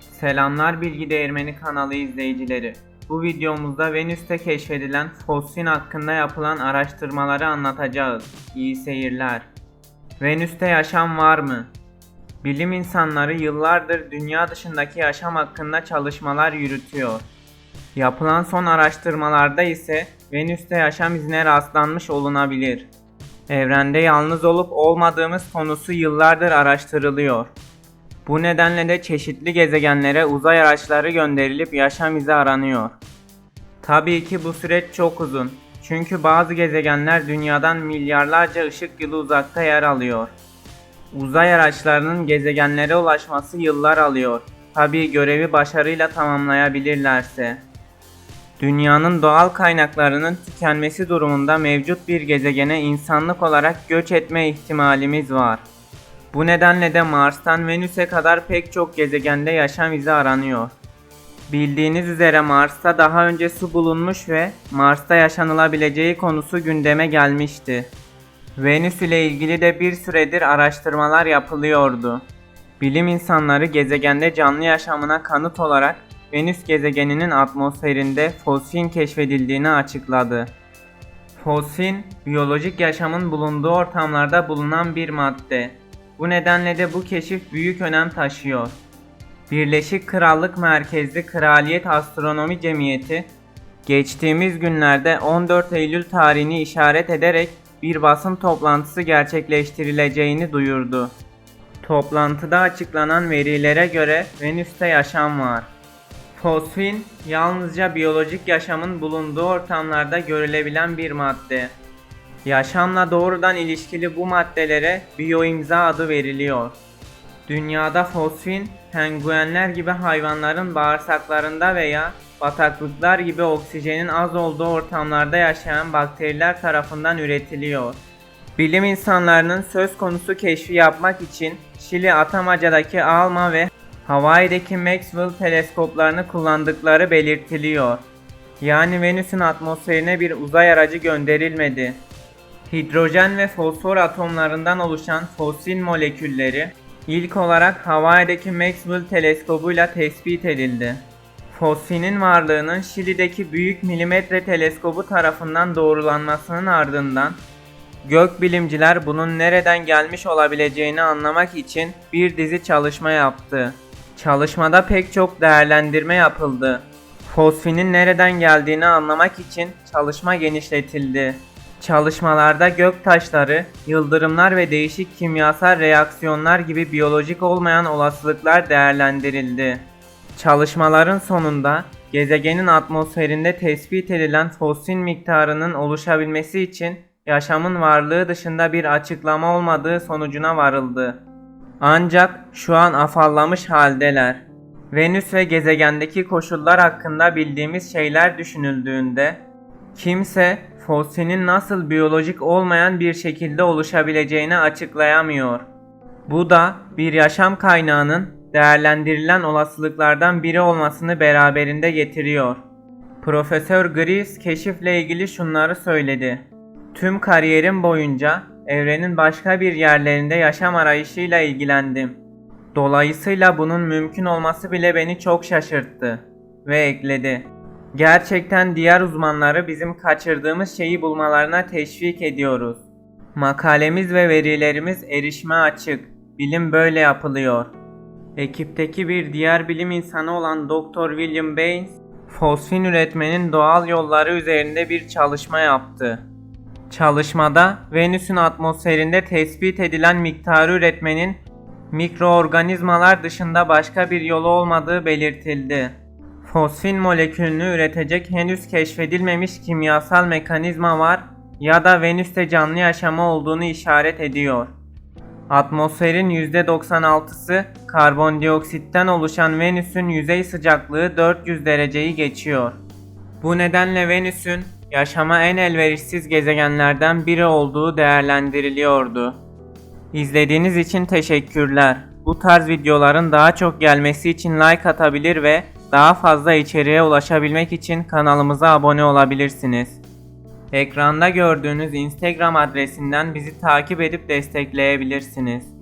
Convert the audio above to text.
Selamlar Bilgi Değirmeni kanalı izleyicileri. Bu videomuzda Venüs'te keşfedilen fosil hakkında yapılan araştırmaları anlatacağız. İyi seyirler. Venüs'te yaşam var mı? Bilim insanları yıllardır dünya dışındaki yaşam hakkında çalışmalar yürütüyor. Yapılan son araştırmalarda ise Venüs'te yaşam izine rastlanmış olunabilir. Evrende yalnız olup olmadığımız konusu yıllardır araştırılıyor. Bu nedenle de çeşitli gezegenlere uzay araçları gönderilip yaşam izi aranıyor. Tabii ki bu süreç çok uzun. Çünkü bazı gezegenler dünyadan milyarlarca ışık yılı uzakta yer alıyor. Uzay araçlarının gezegenlere ulaşması yıllar alıyor. Tabii görevi başarıyla tamamlayabilirlerse. Dünyanın doğal kaynaklarının tükenmesi durumunda mevcut bir gezegene insanlık olarak göç etme ihtimalimiz var. Bu nedenle de Mars'tan Venüs'e kadar pek çok gezegende yaşam izi aranıyor. Bildiğiniz üzere Mars'ta daha önce su bulunmuş ve Mars'ta yaşanılabileceği konusu gündeme gelmişti. Venüs ile ilgili de bir süredir araştırmalar yapılıyordu. Bilim insanları gezegende canlı yaşamına kanıt olarak Venüs gezegeninin atmosferinde fosfin keşfedildiğini açıkladı. Fosfin, biyolojik yaşamın bulunduğu ortamlarda bulunan bir madde. Bu nedenle de bu keşif büyük önem taşıyor. Birleşik Krallık merkezli Kraliyet Astronomi Cemiyeti geçtiğimiz günlerde 14 Eylül tarihini işaret ederek bir basın toplantısı gerçekleştirileceğini duyurdu. Toplantıda açıklanan verilere göre Venüs'te yaşam var. Fosfin yalnızca biyolojik yaşamın bulunduğu ortamlarda görülebilen bir madde. Yaşamla doğrudan ilişkili bu maddelere biyoimza adı veriliyor. Dünyada fosfin, penguenler gibi hayvanların bağırsaklarında veya bataklıklar gibi oksijenin az olduğu ortamlarda yaşayan bakteriler tarafından üretiliyor. Bilim insanlarının söz konusu keşfi yapmak için Şili Atamaca'daki ALMA ve Hawaii'deki Maxwell teleskoplarını kullandıkları belirtiliyor. Yani Venüs'ün atmosferine bir uzay aracı gönderilmedi. Hidrojen ve fosfor atomlarından oluşan fosil molekülleri ilk olarak Hawaii'deki Maxwell teleskobuyla tespit edildi. Fosfinin varlığının Şili'deki Büyük Milimetre Teleskobu tarafından doğrulanmasının ardından gökbilimciler bunun nereden gelmiş olabileceğini anlamak için bir dizi çalışma yaptı. Çalışmada pek çok değerlendirme yapıldı. Fosfinin nereden geldiğini anlamak için çalışma genişletildi. Çalışmalarda gök taşları, yıldırımlar ve değişik kimyasal reaksiyonlar gibi biyolojik olmayan olasılıklar değerlendirildi. Çalışmaların sonunda gezegenin atmosferinde tespit edilen fosil miktarının oluşabilmesi için yaşamın varlığı dışında bir açıklama olmadığı sonucuna varıldı. Ancak şu an afallamış haldeler. Venüs ve gezegendeki koşullar hakkında bildiğimiz şeyler düşünüldüğünde kimse fosilin nasıl biyolojik olmayan bir şekilde oluşabileceğini açıklayamıyor. Bu da bir yaşam kaynağının değerlendirilen olasılıklardan biri olmasını beraberinde getiriyor. Profesör Gries keşifle ilgili şunları söyledi. Tüm kariyerim boyunca evrenin başka bir yerlerinde yaşam arayışıyla ilgilendim. Dolayısıyla bunun mümkün olması bile beni çok şaşırttı ve ekledi. Gerçekten diğer uzmanları bizim kaçırdığımız şeyi bulmalarına teşvik ediyoruz. Makalemiz ve verilerimiz erişime açık. Bilim böyle yapılıyor. Ekipteki bir diğer bilim insanı olan Dr. William Baines, fosfin üretmenin doğal yolları üzerinde bir çalışma yaptı. Çalışmada Venüs'ün atmosferinde tespit edilen miktarı üretmenin mikroorganizmalar dışında başka bir yolu olmadığı belirtildi. Fosfin molekülünü üretecek henüz keşfedilmemiş kimyasal mekanizma var ya da Venüs'te canlı yaşama olduğunu işaret ediyor. Atmosferin %96'sı karbondioksitten oluşan Venüs'ün yüzey sıcaklığı 400 dereceyi geçiyor. Bu nedenle Venüs'ün yaşama en elverişsiz gezegenlerden biri olduğu değerlendiriliyordu. İzlediğiniz için teşekkürler. Bu tarz videoların daha çok gelmesi için like atabilir ve daha fazla içeriğe ulaşabilmek için kanalımıza abone olabilirsiniz. Ekranda gördüğünüz Instagram adresinden bizi takip edip destekleyebilirsiniz.